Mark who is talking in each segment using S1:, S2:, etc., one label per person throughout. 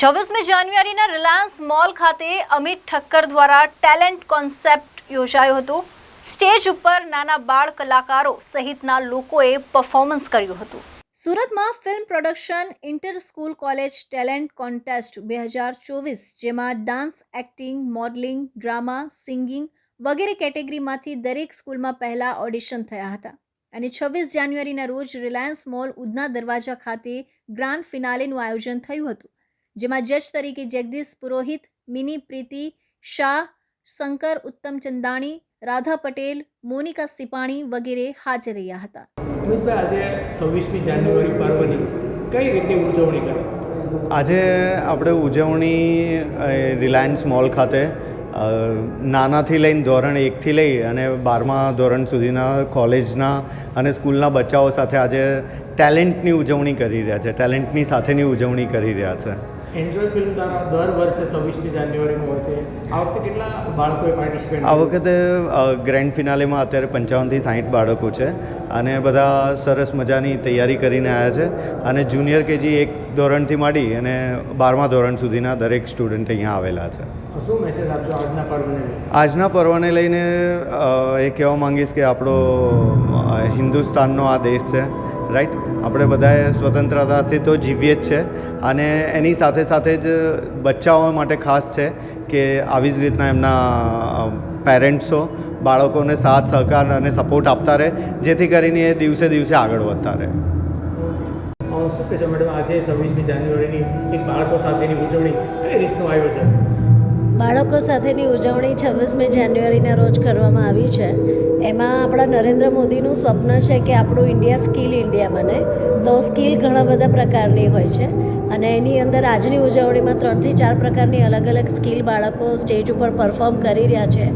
S1: છવ્વીસમી જાન્યુઆરીના Reliance mall ખાતે અમિત ઠક્કર દ્વારા ટેલેન્ટ કોન્સેપ્ટ યોજાયો હતો. સ્ટેજ ઉપર નાના બાળ કલાકારો સહિતના લોકોએ પરફોર્મન્સ કર્યું હતું. સુરતમાં film production inter school college talent contest બે હજાર ચોવીસ, જેમાં dance acting modelling drama singing વગેરે કેટેગરીમાંથી દરેક સ્કૂલમાં પહેલાં ઓડિશન થયા હતા. અને છવ્વીસ જાન્યુઆરીના રોજ રિલાયન્સ મોલ ઉધના દરવાજા ખાતે ગ્રાન્ડ ફિનાલેનું આયોજન થયું હતું. જેમાં જજ તરીકે જગદીશ પુરોહિત મિની પ્રીતિ શાહ શંકર ઉત્તમ ચંદાણી રાધા પટેલ મોનિકા સિપાણી વગેરે હાજર રહ્યા હતા.
S2: આજે છવ્વીસમી જાન્યુઆરી પર્વની કઈ રીતે ઉજવણી કરે?
S3: આજે આપણે ઉજવણી રિલાયન્સ મોલ ખાતે નાનાથી લઈને ધોરણ એકથી લઈ અને બારમા ધોરણ સુધીના કોલેજના અને સ્કૂલના બચ્ચાઓ સાથે આજે ટેલેન્ટની ઉજવણી કરી રહ્યા છે ટેલેન્ટની સાથેની ઉજવણી કરી રહ્યા છે.
S2: એન્જોય ફિલ્મ દ્વારા દર વર્ષે છવ્વીસમી જાન્યુઆરીમાં હોય છે. આ વખતે કેટલા બાળકોએ પાર્ટિસિપેટ
S3: આ વખતે ગ્રેન્ડ ફિનાલેમાં અત્યારે પંચાવનથી સાહીઠ બાળકો છે અને બધા સરસ મજાની તૈયારી કરીને આવ્યા છે અને જુનિયર કેજી એક ધોરણથી માંડી અને બારમા ધોરણ સુધીના દરેક સ્ટુડન્ટ અહીંયા આવેલા છે.
S2: આજના પર્વને લઈને?
S3: એ કહેવા માંગીશ કે આપણો હિન્દુસ્તાનનો આ દેશ છે રાઈટ આપણે બધાએ સ્વતંત્રતાથી તો જીવીએ જ છે અને એની સાથે સાથે જ બચ્ચાઓ માટે ખાસ છે કે આવી જ રીતના એમના પેરેન્ટ્સો બાળકોને સાથ સહકાર અને સપોર્ટ આપતા રહે જેથી કરીને એ દિવસે દિવસે આગળ વધતા રહે.
S2: શું કહેશો મેડમ આજે છવ્વીસમી જાન્યુઆરીની એક બાળકો સાથેની ઉજવણી કઈ રીતનું આયોજન?
S4: બાળકો સાથેની ઉજવણી છવ્વીસમી જાન્યુઆરીના રોજ કરવામાં આવી છે. એમાં આપણા નરેન્દ્ર મોદીનું સ્વપ્ન છે કે આપણું ઇન્ડિયા સ્કિલ ઇન્ડિયા બને. તો સ્કિલ ઘણા બધા પ્રકારની હોય છે અને એની અંદર આજની ઉજવણીમાં ત્રણથી ચાર પ્રકારની અલગ અલગ સ્કિલ બાળકો સ્ટેજ ઉપર પરફોર્મ કરી રહ્યા છે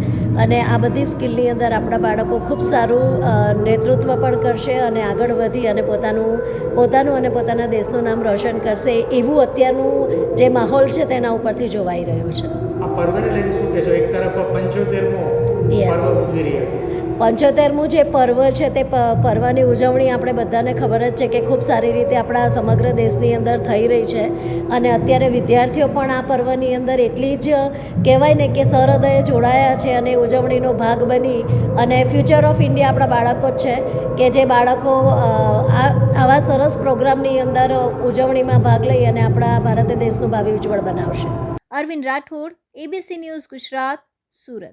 S4: અને આ બધી સ્કિલની અંદર આપણા બાળકો ખૂબ સારું નેતૃત્વ પણ કરશે અને આગળ વધી અને પોતાનું પોતાનું અને પોતાના દેશનું નામ રોશન કરશે એવું અત્યારનું જે માહોલ છે તેના ઉપરથી જોવાઈ રહ્યું છે.
S2: આ પર્વને લઈને શું કહેશો? એક તરફ પંચોતેરમો પર્વ ઉજવી રહ્યા છે.
S4: પંચોતેરમું જે પર્વ છે તે પર્વની ઉજવણી આપણે બધાને ખબર જ છે કે ખૂબ સારી રીતે આપણા સમગ્ર દેશની અંદર થઈ રહી છે. અને અત્યારે વિદ્યાર્થીઓ પણ આ પર્વની અંદર એટલી જ કહેવાય ને કે સહૃદયે જોડાયા છે અને ઉજવણીનો ભાગ બની. અને ફ્યુચર ઓફ ઇન્ડિયા આપણા બાળકો જ છે કે જે બાળકો આ આવા સરસ પ્રોગ્રામની અંદર ઉજવણીમાં ભાગ લઈ અને આપણા ભારત દેશનું ભાવિ ઉજ્જવળ બનાવશે.
S1: Arvind Rathod ABC news Gujarat Surat